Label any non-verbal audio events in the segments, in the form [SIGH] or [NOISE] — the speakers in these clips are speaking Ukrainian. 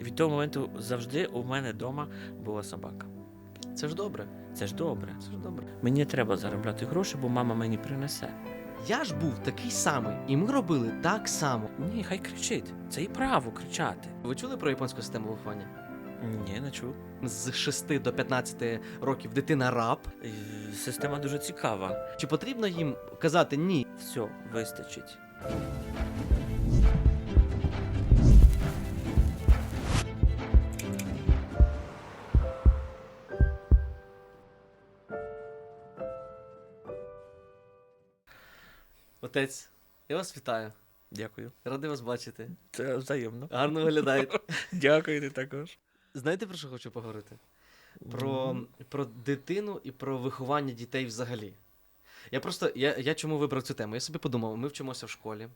Від того моменту завжди у мене вдома була собака. Це ж добре. Це ж добре. Це ж добре. Мені треба заробляти гроші, бо мама мені принесе. Я ж був такий самий, і ми робили так само. Ні, хай кричить. Це і право кричати. Ви чули про японську систему виховання? Ні, не чув. З 6 до 15 років дитина раб. Система дуже цікава. Чи потрібно їм казати ні? Все, вистачить. Отець, я вас вітаю. Дякую. Радий вас бачити. Це взаємно. Гарно виглядаєте. [LAUGHS] Дякую, ти також. Знаєте, про що хочу поговорити? Про, про дитину і про виховання дітей взагалі. Я просто я, я чому вибрав цю тему? Я собі подумав, ми вчимося в школі,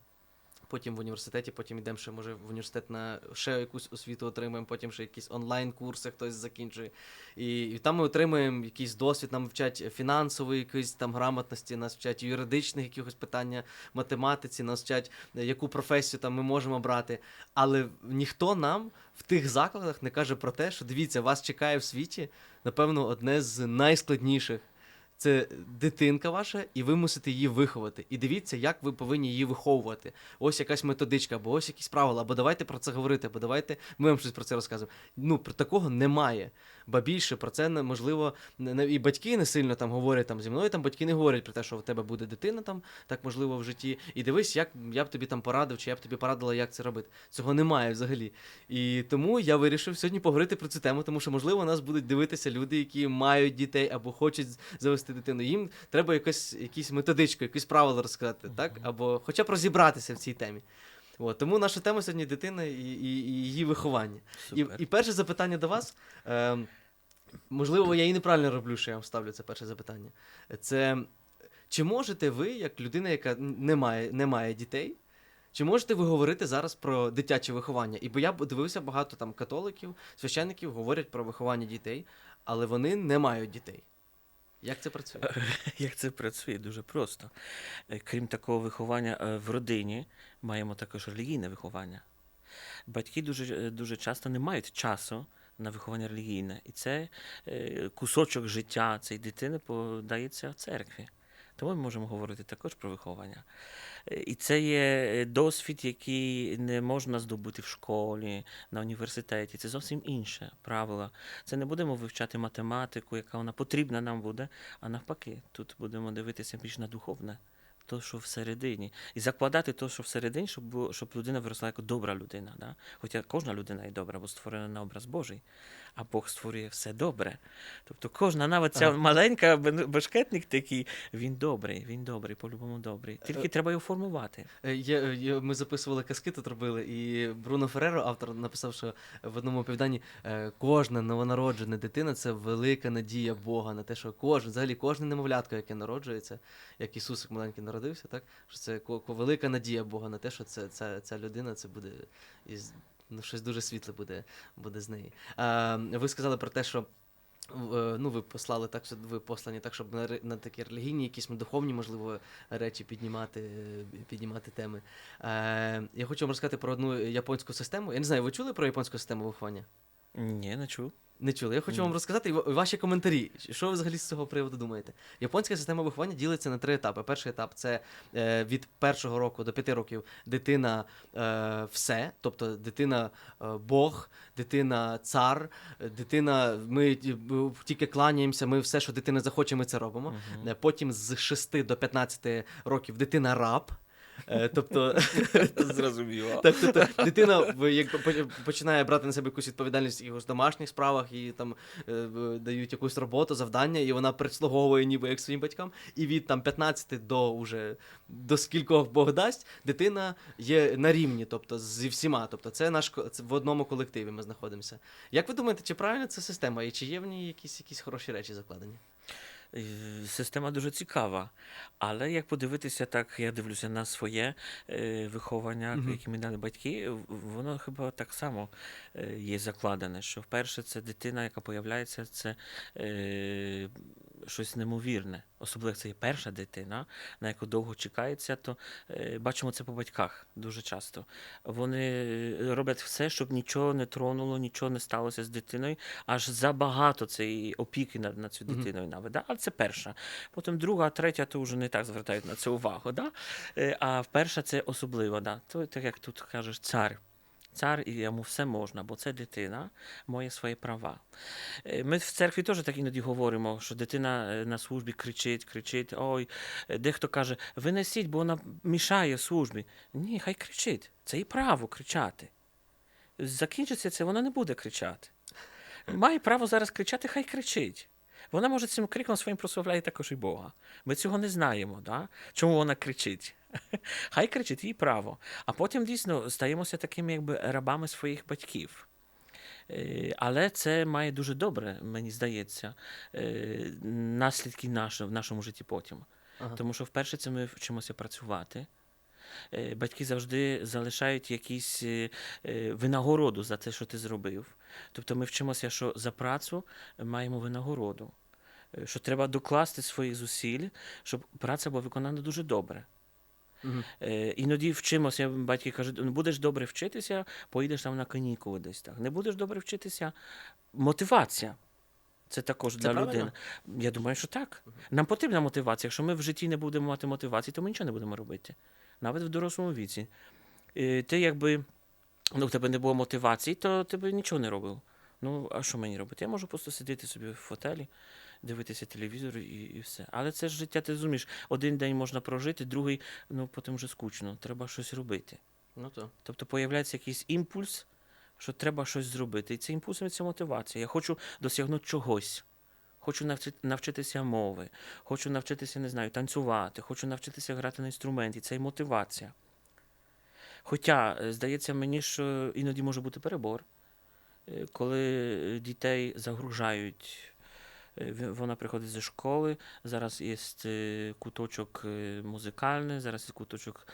потім в університеті, потім йдемо ще, може, в університет на ще якусь освіту отримаємо, потім ще якісь онлайн-курси хтось закінчує. І, і там ми отримуємо якийсь досвід, нам вчать фінансової якоїсь там грамотності, нас вчать юридичних якихось питання, математиці, нас вчать, е, яку професію там ми можемо брати. Але ніхто нам в тих закладах не каже про те, що дивіться, вас чекає в світі, напевно, одне з найскладніших. Це дитинка ваша, і ви мусите її виховати. І дивіться, як ви повинні її виховувати. Ось якась методичка, або ось якісь правила, або давайте про це говорити, або давайте ми вам щось про це розказуємо. Ну, про такого немає. Ба більше про це не- І батьки не сильно там говорять там зі мною. Там батьки не говорять про те, що в тебе буде дитина там, так можливо в житті. І дивись, як я б тобі там порадив, чи я б тобі порадила, як це робити. Цього немає взагалі. І тому я вирішив сьогодні поговорити про цю тему, тому що можливо нас будуть дивитися люди, які мають дітей або хочуть з- завести дитину. Їм треба якось якісь методичку, якісь правила розказати, так? Або хоча б розібратися в цій темі. От, тому наша тема сьогодні дитина і, і, і її виховання. І, і перше запитання до вас. Е, можливо, я і неправильно роблю, що я вам ставлю це перше запитання. Це чи можете ви, як людина, яка не має, не має дітей, чи можете ви говорити зараз про дитяче виховання? І бо я дивився багато там католиків, священників говорять про виховання дітей, але вони не мають дітей. Як це працює? [LAUGHS] Як це працює? Дуже просто. Е, Крім такого виховання е, в родині, маємо також релігійне виховання. Батьки дуже, е, дуже часто не мають часу на виховання релігійне. І це е, кусочок життя цієї дитини подається церкві. Тому ми можемо говорити також про виховання. Е, І це є е, досвід, який не можна здобути в школі, на університеті. Це зовсім інше правило. Це не будемо вивчати математику, яка вона потрібна нам буде, а навпаки, тут будемо дивитися більш на духовне, то, що всередині. І закладати то, що всередині, щоб, щоб людина виросла як добра людина. Да? Хоча кожна людина є добра, бо створена на образ Божий, а Бог створює все добре. Тобто кожна, навіть ця Ага. маленька бешкетник такий, він добрий, він добрий, по-любому добрий. Тільки Е, треба його формувати. Е, є, ми записували казки, тут робили, і Бруно Ферреро, автор, написав, що в одному оповіданні е, кожна новонароджена дитина це велика надія Бога на те, що кожен, взагалі кожне немовлятко, яке народжується, як Ісусик маленький народився, так що це велика надія Бога на те, що це, це, ця людина це буде із ну, щось дуже світле буде, буде з неї. А, ви сказали про те, що. е, Ну, ви послали так, ви послані так, щоб на, на такі релігійні, якісь духовні, можливо, речі піднімати, піднімати теми. Е, я хочу вам розказати про одну японську систему. Я не знаю, ви чули про японську систему виховання? Ні, не чув. Не чули. Я хочу Ні. вам розказати ваші коментарі. Що ви взагалі з цього приводу думаєте? Японська система виховання ділиться на три етапи. Перший етап це е, від першого року до п'яти років дитина е, все, тобто дитина е, Бог, дитина цар, дитина. Ми тільки кланяємося, ми все, що дитина захоче, ми це робимо. Е, Потім з 6 до 15 років дитина раб. Е, Тобто [LAUGHS] Зрозуміло. так, тобто дитина в- як починає брати на себе якусь відповідальність в якихось домашніх справах, і там е, дають якусь роботу, завдання, і вона прислуговує ніби як своїм батькам. І від там 15 до уже до скількох Бог дасть, дитина є на рівні, тобто зі всіма. Тобто, це наш це в одному колективі ми знаходимося. Як ви думаєте, чи правильна ця система, і чи є в ній якісь якісь хороші речі закладені? Е, Система дуже цікава, але як подивитися, так я дивлюся на своє виховання, mm-hmm. які мені дали батьки, воно хіба так само е, є закладене. Що вперше це дитина, яка появляється, це е, щось неймовірне. Особливо це є перша дитина, на яку довго чекається, то е, бачимо це по батьках дуже часто. Вони е, роблять все, щоб нічого не тронуло, нічого не сталося з дитиною, аж забагато цієї опіки над, над цю дитиною навіть. Да? Але це перша. Потім друга, третя, то вже не так звертають на це увагу. Да? Е, А перша це особливо. Да? То так як тут кажеш, цар. Цар і йому все можна, бо це дитина, має свої права. Е, Ми в церкві теж так іноді говоримо, що дитина е, на службі кричить, кричить. Ой, Е, дехто каже, винесіть, бо вона мішає службі. Ні, хай кричить. Це її право кричати. Закінчиться це, вона не буде кричати. Має право зараз кричати, хай кричить. Вона може цим криком своїм прославляє також і Бога. Ми цього не знаємо, да? чому вона кричить. [LAUGHS] Хай кричить, її право. А потім дійсно стаємося такими якби рабами своїх батьків. Е, Але це має дуже добре, мені здається, е, наслідки в нашому житті потім. Ага. Тому що вперше це ми вчимося працювати. Е, Батьки завжди залишають якісь е, е, винагороду за те, що ти зробив. Тобто ми вчимося, що за працю маємо винагороду, що треба докласти своїх зусиль, щоб праця була виконана дуже добре. Е, іноді вчимося, батьки кажуть, ну будеш добре вчитися, поїдеш там на канікули десь так. Не будеш добре вчитися. Мотивація. Це також Це для правильно? людини. Я думаю, що так. Нам потрібна мотивація. Якщо ми в житті не будемо мати мотивації, то ми нічого не будемо робити. Навіть в дорослому віці. Е, Ти якби ну, в тебе не було мотивації, то ти би нічого не робив. Ну, а що мені робити? Я можу просто сидіти собі в фотелі, дивитися телевізор і, і все. Але це ж життя, ти розумієш, один день можна прожити, другий, ну потім вже скучно, треба щось робити. Ну то. Тобто появляється якийсь імпульс, що треба щось зробити. І цей імпульс це мотивація. Я хочу досягнути чогось. Хочу навчитися мови, хочу навчитися, не знаю, танцювати, хочу навчитися грати на інструменті. Це і мотивація. Хоча, е, здається мені, що іноді може бути перебор, е, коли дітей загружають. Е, Вона приходить зі школи, зараз є куточок музикальний, зараз є куточок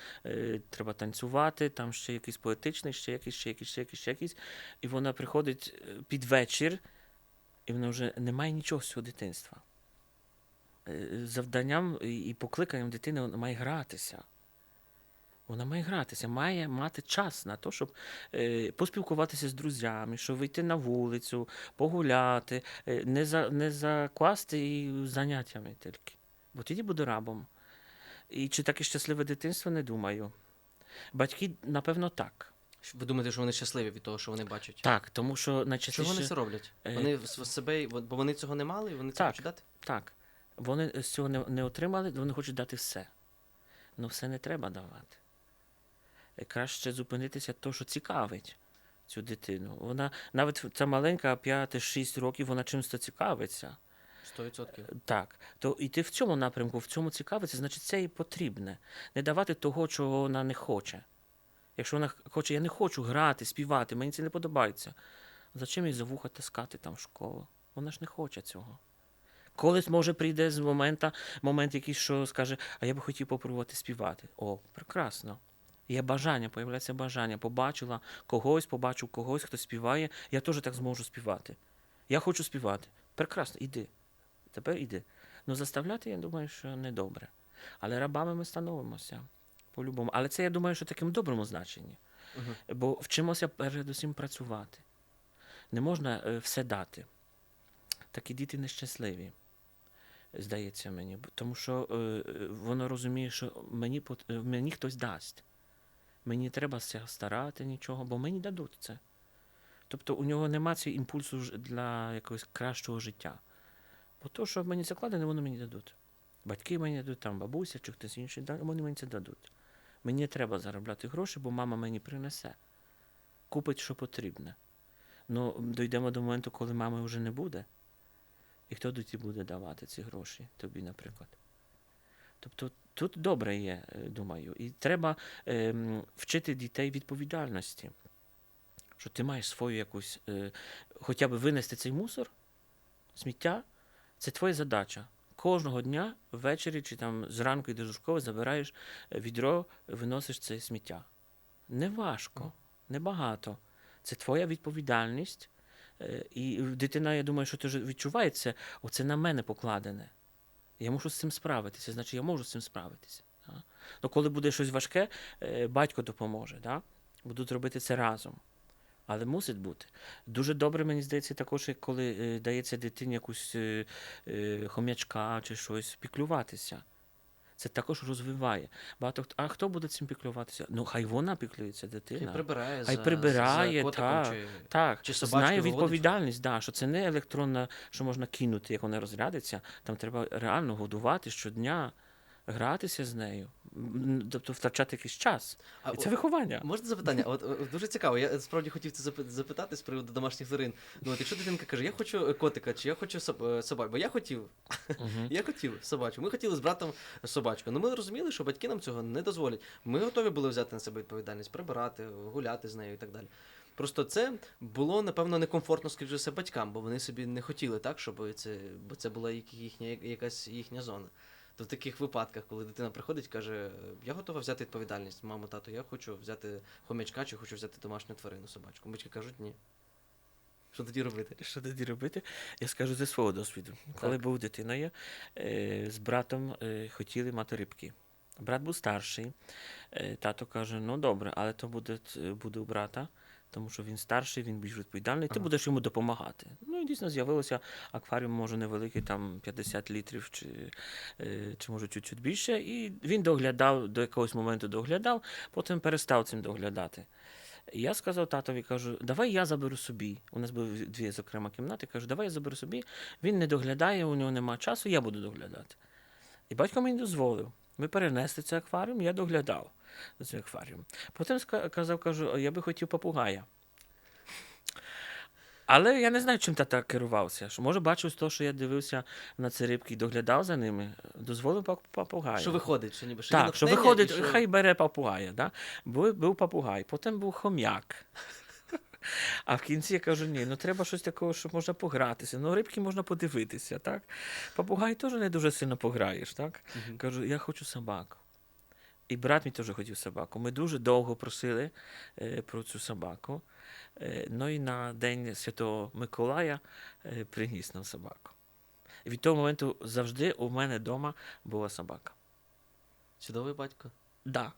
треба танцювати, там ще якийсь поетичний, ще якийсь, ще якийсь, ще якийсь, ще якийсь. І вона приходить під вечір, і вона вже не має нічого з цього дитинства. Е, Завданням і покликанням дитини вона має гратися. Вона має гратися, має мати час на те, щоб е, поспілкуватися з друзями, щоб вийти на вулицю, погуляти, е, не, за, не закласти її заняттями тільки. Бо тоді буде рабом. І чи таке щасливе дитинство, не думаю. Батьки, напевно, так. Ви думаєте, що вони щасливі від того, що вони бачать? Так, тому що Чого найчастіше... вони це роблять? Е, Вони в себе, бо вони цього не мали, і вони це хочуть дати? Так. Вони з цього не, не отримали, вони хочуть дати все. Ну все не треба давати. Е, Краще зупинитися то, що цікавить цю дитину. Вона навіть ця маленька 5-6 років, вона чимось цікавиться. Сто відсотків. Так, то йти в цьому напрямку, в цьому цікавиться, значить це їй потрібне. Не давати того, чого вона не хоче. Якщо вона хоче, я не хочу грати, співати, мені це не подобається. Зачем їй за вуха таскати там в школу? Вона ж не хоче цього. Колись, може, прийде з момента, момент якийсь, що скаже, а я би хотів попробувати співати. О, прекрасно. Є бажання, появляється бажання. Побачила когось, побачив когось, хто співає, я теж так зможу співати. Я хочу співати. Прекрасно, іди. Тепер іди. Ну, заставляти, я думаю, що не добре. Але рабами ми становимося. По-любому. Але це, я думаю, що в такому доброму значенні. Мгм. Бо вчимося передусім працювати. Не можна е, все дати. Такі діти нещасливі, здається мені. Тому що е, е, воно розуміє, що мені, мені хтось дасть. Мені треба старати нічого, бо мені дадуть це. Тобто у нього нема цього імпульсу для якогось кращого життя. Бо то, що мені закладено, воно мені дадуть. Батьки мені дадуть, там бабуся чи хтось інший, вони мені це дадуть. Мені треба заробляти гроші, бо мама мені принесе. Купить, що потрібне. Ну, дійдемо до моменту, коли мами вже не буде. І хто тоді буде давати ці гроші тобі, наприклад. Тобто тут добре є, е, думаю. І треба ем, вчити дітей відповідальності. Що ти маєш свою якусь, е, хоча б винести цей мусор, сміття, це твоя задача. Кожного дня ввечері чи там зранку йдеш до школи, забираєш е, відро, виносиш це сміття. Не важко, небагато. Це твоя відповідальність. Е, І дитина, я думаю, що теж відчуває це, оце на мене покладене. Я мушу з цим справитися, значить я можу з цим справитися. Ну, коли буде щось важке, е, батько допоможе. Да? Будуть робити це разом. Але мусить бути. Дуже добре, мені здається, також, коли е, дається дитині якусь е, е, хом'ячка чи щось, піклюватися. Це також розвиває. Багато хто, а хто буде цим піклюватися? Ну, хай вона піклюється, Хай прибирає, Хай за, прибирає, за котиком, та. чи... Так, Чи знає виводить? відповідальність, да, що це не електронна, що можна кинути, як вона розрядиться. Там треба реально годувати щодня, гратися з нею, тобто втрачати якийсь час. А, І це виховання. Можна запитання? [LAUGHS] От е, дуже цікаво. Я справді хотів це запитати з приводу домашніх тварин. Ну, от якщо дитинка каже, я хочу е, котика, чи я хочу соб- е, собаку, бо я хотів, [LAUGHS] я хотів собачку. Ми хотіли з братом собачку. Ну ми розуміли, що батьки нам цього не дозволять. Ми готові були взяти на себе відповідальність, прибирати, гуляти з нею і так далі. Просто це було, напевно, некомфортно, все, батькам, бо вони собі не хотіли так, щоб це, бо це була їхня, якась їхня зона. То в таких випадках, коли дитина приходить, каже, я готова взяти відповідальність, мамо, тато, я хочу взяти хомячка чи хочу взяти домашню тварину, собачку. Батьки кажуть, ні. Що тоді робити? Що тоді робити? Я скажу зі свого досвіду. Коли був дитиною, е, з братом е, хотіли мати рибки. Брат був старший. Е, тато каже: ну добре, але то буде, буде у брата, тому що він старший, він більш відповідальний, ти Ага. будеш йому допомагати. Ну і дійсно з'явилося акваріум, може невеликий, там 50 літрів чи, е, чи може чуть-чуть більше. І він доглядав, до якогось моменту доглядав, потім перестав цим доглядати. І Я сказав татові, кажу, давай я заберу собі. У нас були дві зокрема кімнати. Кажу, давай я заберу собі. Він не доглядає, у нього немає часу, я буду доглядати. І батько мені дозволив. Ми перенесли цей акваріум, я доглядав цей акваріум. Потім ска- казав, кажу, я би хотів попугая. Але я не знаю, чим тата керувався. Що, може, бачив з того, що я дивився на ці рибки і доглядав за ними, дозволив пап- попугая. Що виходить? Що ніби що Так, що виходить, що- хай бере папугая. Да? Був, був папугай, потім був хом'як. А в кінці я кажу, ні, ну треба щось такого, що можна погратися. Ну, рибки можна подивитися, так? Папугай теж не дуже сильно пограєш, так? Мгм. Кажу, я хочу собаку. І брат мій теж хотів собаку. Ми дуже довго просили е, про цю собаку. Е, ну і на День Святого Миколая е, приніс нам собаку. І від того моменту завжди у мене вдома була собака. Чудовий батько. Да.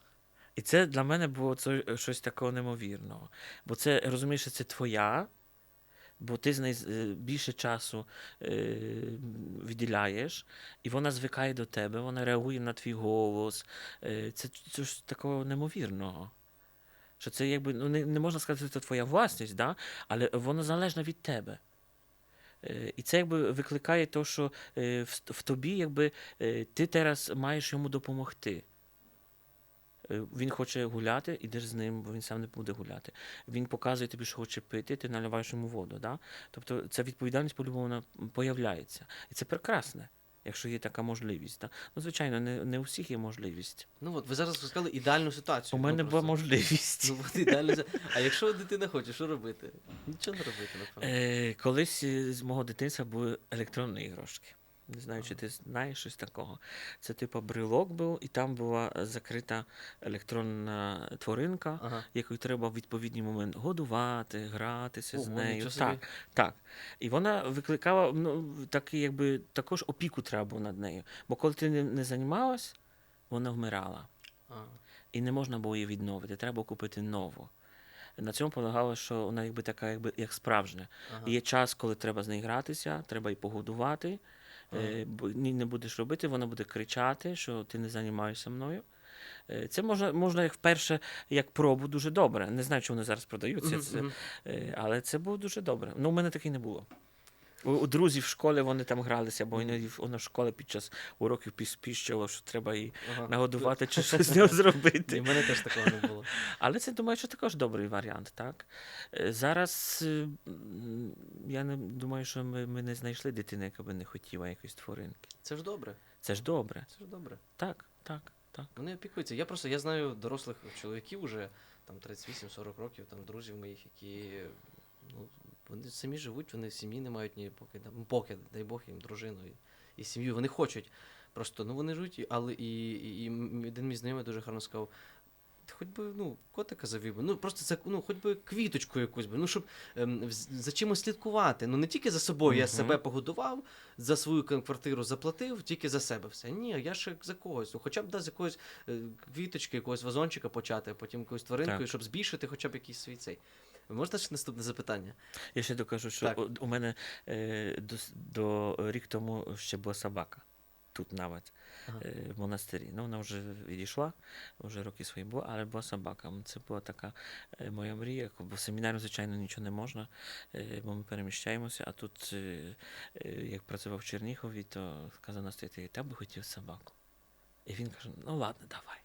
І це для мене було це щось такого неймовірного. Бо це, розумієш, це твоя, бо ти з нею е, більше часу е, відділяєш, і вона звикає до тебе, вона реагує на твій голос. Е, це, ж такого неймовірного. Що це якби, ну не, не можна сказати, що це твоя власність, да? але вона залежна від тебе. І це якби викликає те, що в, тобі якби, ти зараз маєш йому допомогти. Е, Він хоче гуляти, ідеш з ним, бо він сам не буде гуляти. Він показує тобі, що хоче пити, ти наливаєш йому воду. Да? Тобто ця відповідальність по-любому появляється. І це прекрасне, якщо є така можливість. Да? Ну, звичайно, не, не у всіх є можливість. Ну от ви зараз сказали ідеальну ситуацію. У Ну, мене була можливість. Ну, от ідеально. А якщо дитина хоче, що робити? Нічого не робити, напевно. Е, колись з мого дитинства були електронні іграшки. Не знаю, чи ти знаєш щось такого. Це типу брелок був, і там була е, закрита електронна тваринка, Ага. яку треба в відповідний момент годувати, гратися з нею. Так, так. І вона викликала ну, такий, якби, також опіку треба було над нею. Бо коли ти не, не займалась, вона вмирала. А. І не можна було її відновити, треба купити нову. На цьому полягало, що вона якби така, якби як справжня. Ага. Є час, коли треба з нею гратися, треба її погодувати. Е, ні, не будеш робити, вона буде кричати, що ти не займаєшся мною. Е, Це можна, можна як вперше, як пробу, дуже добре. Не знаю, чи вони зараз продаються, це, е, але це було дуже добре. Ну, у мене таке не було. У, у друзів в школі вони там гралися, бо іноді вона в школі під час уроків піспіщила, що треба її Ага. нагодувати [LAUGHS] чи щось з нього зробити. в мене теж такого не було. [LAUGHS] Але це думаю, що також добрий варіант, так? Е, Зараз е, я не думаю, що ми, ми не знайшли дитини, яка би не хотіла якоїсь тваринки. Це ж добре. Це ж добре. Це ж добре. Так, так, так. Вони опікуються. Я просто я знаю дорослих чоловіків уже там 38-40 років, там друзів моїх, які ну, вони самі живуть, вони сім'ї не мають ні поки, ну, поки, дай Бог їм дружину і, і сім'ю. Вони хочуть. Просто ну вони живуть, але і, і, і один мій знайомий дуже гарно сказав. хоч би ну, котика завів би. Ну просто це ну, хоч би квіточку якусь би. Ну, щоб ем, за чимось слідкувати. Ну не тільки за собою, я себе погодував, за свою квартиру заплатив, тільки за себе все. Ні, я ще за когось. Ну, хоча б да, з якоїсь е, квіточки, якогось вазончика почати, а потім якоюсь тваринкою, Так. щоб збільшити хоча б якийсь свій цей. Можете ще наступне запитання? Я ще докажу, що Так. у, мене е, до, до рік тому ще була собака. Тут навіть Ага. е, в монастирі. Ну, вона вже відійшла, вже роки свої були, але була собака. Це була така е, моя мрія, бо семінарі, звичайно, нічого не можна, е, бо ми переміщаємося. А тут, як працював в Чернігові, то сказав настоятель, я би хотів собаку. І він каже: ну ладно, давай.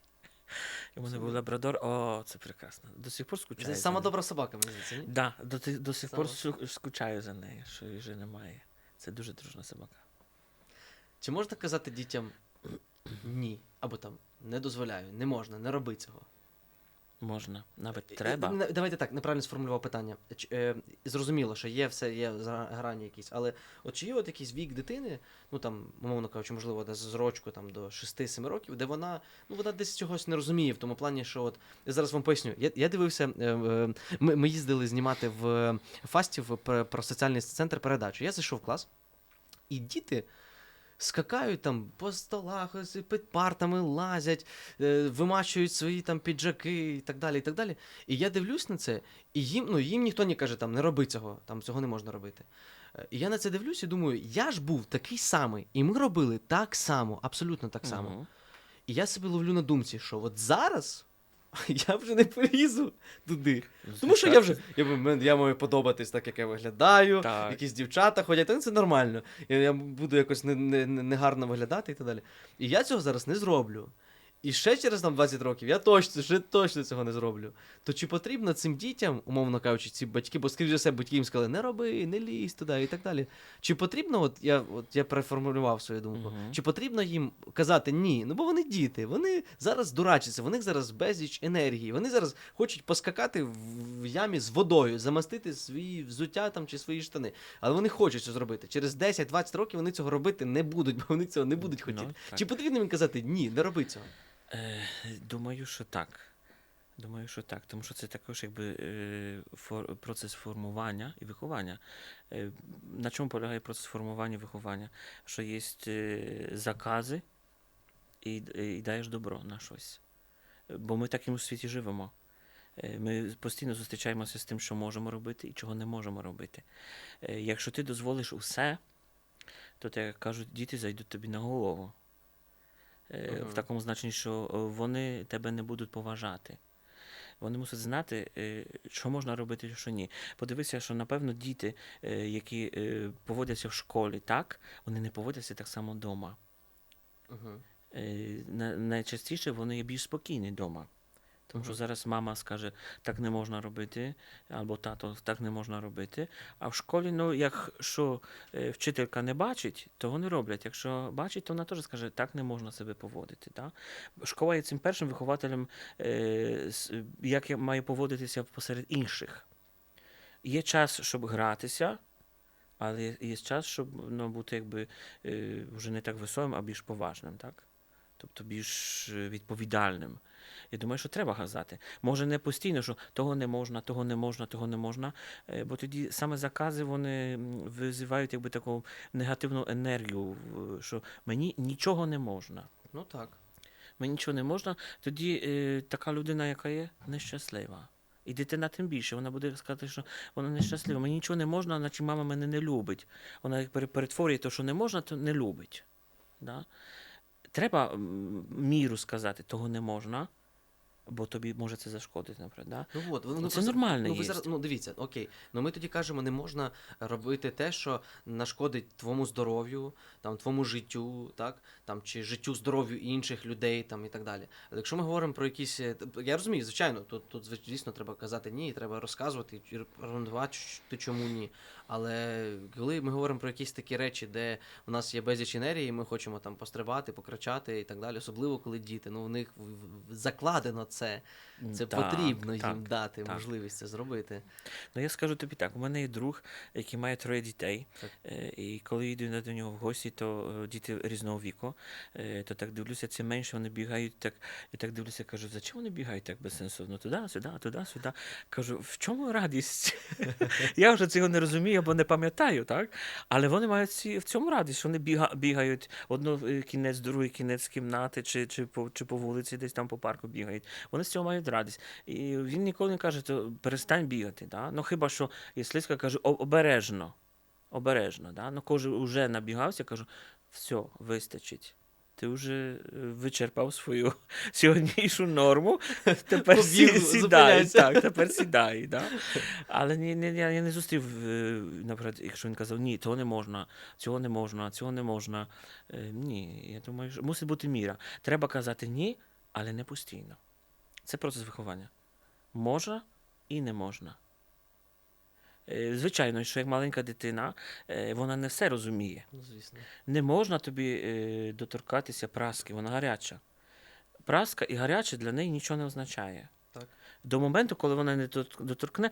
І в мене був лабрадор, о, це прекрасно. До сих пор скучаю. Це за сама добра собака, мені здається, ні? Да, до, до сих Сама. пор скучаю за нею, що її вже немає. Це дуже дружна собака. Чи можна казати дітям ні? Або там не дозволяю, не можна, не роби цього. Можна, навіть Е, треба. Давайте так, неправильно сформулював питання. Ч- е, зрозуміло, що є все, є грані якісь, але от чи є от якийсь вік дитини, ну там, умовно кажучи, можливо, десь з рочку там до 6-7 років, де вона, ну вона десь чогось не розуміє, в тому плані, що от я зараз вам поясню. Я, я дивився, е, е, ми, ми їздили знімати в Фастів про, про соціальний центр передачу. Я зайшов в клас, і діти. Скакають там по столах, під партами лазять, е, вимачують свої там піджаки і так далі. І так далі. І я дивлюсь на це, і їм, ну, їм ніхто не каже, там, не роби цього, там цього не можна робити. Е, І я на це дивлюсь і думаю, я ж був такий самий, і ми робили так само, абсолютно так само. Мгм. І я себе ловлю на думці, що от зараз [LAUGHS] я вже не полізу туди. Тому що я вже я, я маю подобатись так, як я виглядаю, Так. якісь дівчата ходять, та це нормально. Я, я буду якось негарно не, не, виглядати і так далі. І я цього зараз не зроблю. І ще через там 20 років я точно, ще точно цього не зроблю. То чи потрібно цим дітям, умовно кажучи, ці батьки, бо скоріше все, батьки їм сказали, не роби, не лізь туди і так далі. Чи потрібно, от я, от я переформулював свою думку, Мгм. чи потрібно їм казати ні? Ну бо вони діти, вони зараз дурачаться, в них зараз безліч енергії, вони зараз хочуть поскакати в, ямі з водою, замастити свої взуття там чи свої штани. Але вони хочуть це зробити. Через 10-20 років вони цього робити не будуть, бо вони цього не будуть хотіти. Ну, так. Чи потрібно їм казати ні, не роби цього? Е, думаю, що так. Думаю, що так. Тому що це також якби е, фор, процес формування і виховання. Е, на чому полягає процес формування і виховання? Що є закази і, і даєш добро на щось. Бо ми в такому світі живемо. Ми постійно зустрічаємося з тим, що можемо робити і чого не можемо робити. Якщо ти дозволиш усе, то, як кажуть, діти зайдуть тобі на голову. Мгм. В такому значенні, що е, вони тебе не будуть поважати. Вони мусять знати, е, що можна робити, що ні. Подивися, що напевно діти, які поводяться в школі так, вони не поводяться так само вдома. Е, Найчастіше вони є більш спокійні вдома. Тому що зараз мама скаже, так не можна робити, або тато, так не можна робити. А в школі, ну, якщо е, вчителька не бачить, то вони роблять. Якщо бачить, то вона теж скаже, так не можна себе поводити. Да? Школа є цим першим вихователем, е, як я маю поводитися посеред інших. Є час, щоб гратися, але є- час, щоб ну, бути якби е, вже не так високим, а більш поважним, так? Тобто більш відповідальним. Я думаю, що треба казати. Може, не постійно, що того не можна, того не можна, того не можна. е, Бо тоді саме закази вони визивають якби таку негативну енергію, що мені нічого не можна. Ну так. Мені нічого не можна, тоді е, така людина, яка є, нещаслива. І дитина тим більше, вона буде сказати, що вона нещаслива. Мені нічого не можна, наче мама мене не любить. Вона перетворює те, що не можна, то не любить. Да? Треба міру сказати, того не можна, бо тобі може це зашкодити, наприклад. Да? Ну от, ну, Це просто- нормально Ну, ви зараз, ну дивіться, окей. Ну ми тоді кажемо, не можна робити те, що нашкодить твоєму здоров'ю, там, твоєму життю, так, там, чи життю здоров'ю інших людей там, і так далі. Але якщо ми говоримо про якісь. е, Я розумію, звичайно, тут, тут дійсно треба казати ні, і треба розказувати і рекомендувати, ти чому ні. Але коли ми говоримо про якісь такі речі, де у нас є безліч енергії, ми хочемо там пострибати, покричати і так далі, особливо коли діти, ну них в- в- закладено це. Це, це Так, потрібно так, їм дати так. можливість це зробити. Ну я скажу тобі так: у мене є друг, який має троє дітей. Так. Е, І коли йду до нього в гості, то е, діти різного віку, е, то так дивлюся, це менше вони бігають так, і так дивлюся, кажу, за чому вони бігають так безсенсовно? Туди, сюди, туди, сюди. Кажу, в чому радість? [LAUGHS] я вже цього не розумію або не пам'ятаю, так? Але вони мають ці, в цьому радість, що вони біга, бігають одно е, кінець, другий кінець кімнати, чи, чи, по, чи по вулиці, десь там по парку бігають. Вони з цього мають радість. І він ніколи не каже, то перестань бігати. Да? Ну хіба що, є каже, «О- обережно. Обережно. Да? Ну, кожен вже набігався, кажу, все, вистачить. Ти вже е, вичерпав свою [LAUGHS] сьогоднішню норму. [LAUGHS] Тепер Побіг, сідай. Так, тепер сідай. Да? Але ні, ні, я, я не зустрів, е, наприклад, якщо він казав, ні, того не можна, цього не можна, цього не можна. Е, Ні, я думаю, що мусить бути міра. Треба казати ні, але не постійно. Це процес виховання. Можна і не можна. Е, Звичайно, що як маленька дитина, е, вона не все розуміє. Ну, звісно. Не можна тобі е, доторкатися праски, вона гаряча. Праска і гаряче для неї нічого не означає. Так. До моменту, коли вона не доторкне,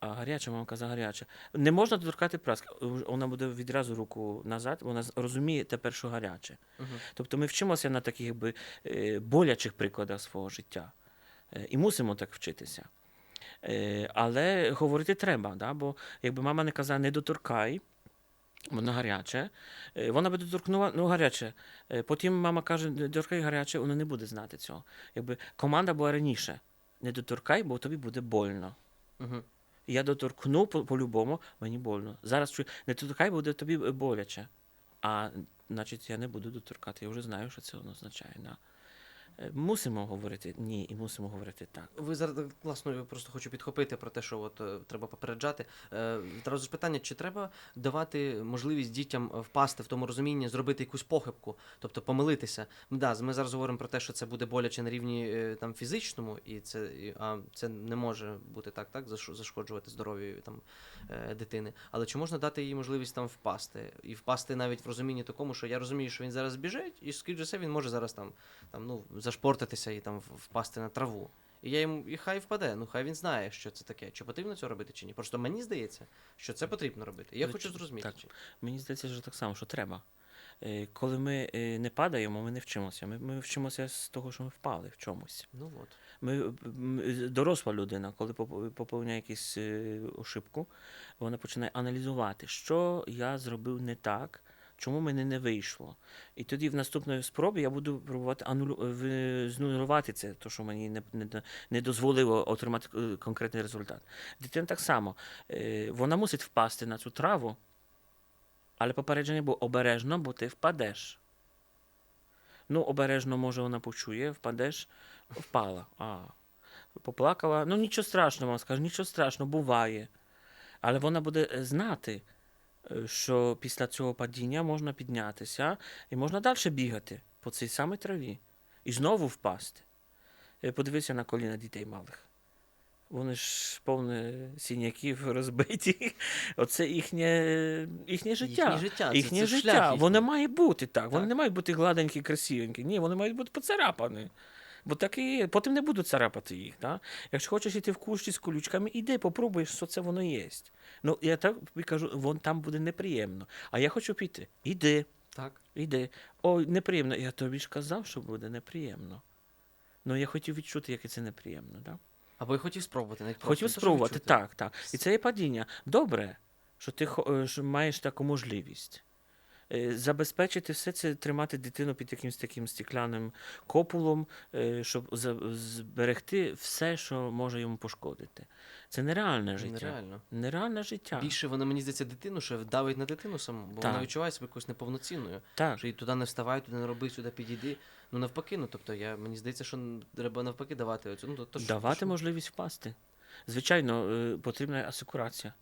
а гаряча, мама казала, гаряча. Не можна доторкати праски. Вона буде відразу руку назад, вона розуміє тепер, що гаряче. Угу. Тобто ми вчимося на таких якби, болячих прикладах свого життя. Е, І мусимо так вчитися. Е, Але говорити треба, да? бо якби мама не казала, не доторкай, воно гаряче, вона би доторкнула, ну гаряче. Е, Потім мама каже, не доторкай гаряче, вона не буде знати цього. Якби команда була раніше. Не доторкай, бо тобі буде больно. Угу. Я доторкну по- по-любому, мені больно. Зараз чую, не доторкай, буде тобі боляче. А значить, я не буду доторкати. Я вже знаю, що це означає. Да. Е, Мусимо говорити ні, і мусимо говорити так. Ви зараз я просто хочу підхопити про те, що от е, треба попереджати. Е, Одразу ж питання, чи треба давати можливість дітям впасти в тому розумінні, зробити якусь похибку, тобто помилитися. Да, ми зараз говоримо про те, що це буде боляче на рівні там фізичному, і це а це не може бути так, так заш- зашкоджувати здоров'ю там дитини. Але чи можна дати їй можливість там впасти і впасти навіть в розумінні такому, що я розумію, що він зараз біжить, і за все він може зараз там, там ну зашпортитися і там впасти на траву. І я йому, і хай впаде, ну хай він знає, що це таке. Чи потрібно це робити, чи ні. Просто мені здається, що це потрібно робити. Я Ну, хочу зрозуміти. так. Чи... Мені здається, що так само, що треба. Е, Коли ми е, не падаємо, ми не вчимося. Ми, ми вчимося з того, що ми впали в чомусь. Ну от. Ми, доросла людина, коли поп- поповняє якусь е, ошибку, вона починає аналізувати, що я зробив не так, чому мене не вийшло. І тоді в наступної спробі я буду пробувати анулю... в- знулювати це, то, що мені не, не, не дозволило отримати е, конкретний результат. Дитина так само. Е, Вона мусить впасти на цю траву, але попередження було обережно, бо ти впадеш. Ну, обережно, може, вона почує, впадеш, впала. А, поплакала. Ну, нічого страшного, вона скаже, нічого страшного, буває. Але вона буде е, знати, е, що після цього падіння можна піднятися і можна далі бігати по цій самій траві. І знову впасти. Е, Подивися на коліна дітей малих. Вони ж повні синяків розбиті. [LAUGHS] Оце їхнє, їхнє життя. Їхнє життя. це- Їхнє це життя. шлях їхній. Воно має бути так. Вони не мають бути гладенькі, красивенькі. Ні, вони мають бути поцарапані. Бо так і. Потім не будуть царапати їх. Да? Якщо хочеш йти в кущі з колючками, іди, попробуй, що це воно є. Ну, я так кажу, вон там буде неприємно. А я хочу піти. Іди, Так. іди. Ой, неприємно. Я тобі ж казав, що буде неприємно. Ну, я хотів відчути, яке це неприємно. Да? Або я хотів спробувати. Навіть Хотів спробувати, відчути. так, так. І це є падіння. Добре, що ти е, що маєш таку можливість. Е, Забезпечити все це, тримати дитину під якимось таким стеклянним копулом, е, щоб зберегти все, що може йому пошкодити. Це нереальне життя. Нереально. Нереальне життя. Більше вона, мені здається, дитину ще давить на дитину саму, бо Так. вона відчуває себе якось неповноцінною. Так. Що і туди не вставай, туди не роби, сюди підійди. Ну навпаки, ну тобто я мені здається, що треба навпаки давати оцю. Ну, то, то, Давати що- можливість впасти. Звичайно, е, потрібна асекурація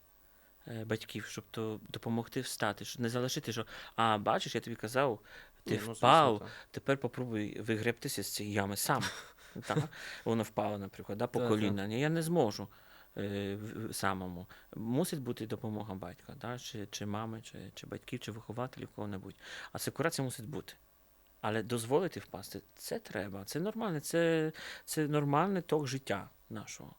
батьків, щоб то допомогти встати, щоб не залишити, що а, бачиш, я тобі казав, ти ну, впав, так. тепер попробуй вигребтися з цієї ями сам. [LAUGHS] Воно впало, наприклад, да, по коліна. Я не зможу е, самому. Мусить бути допомога батька, да? чи, чи мами, чи, чи батьків, чи вихователів, кого-небудь. Асекурація мусить бути. Але дозволити впасти це треба. Це нормально, це, це нормальний ток життя нашого.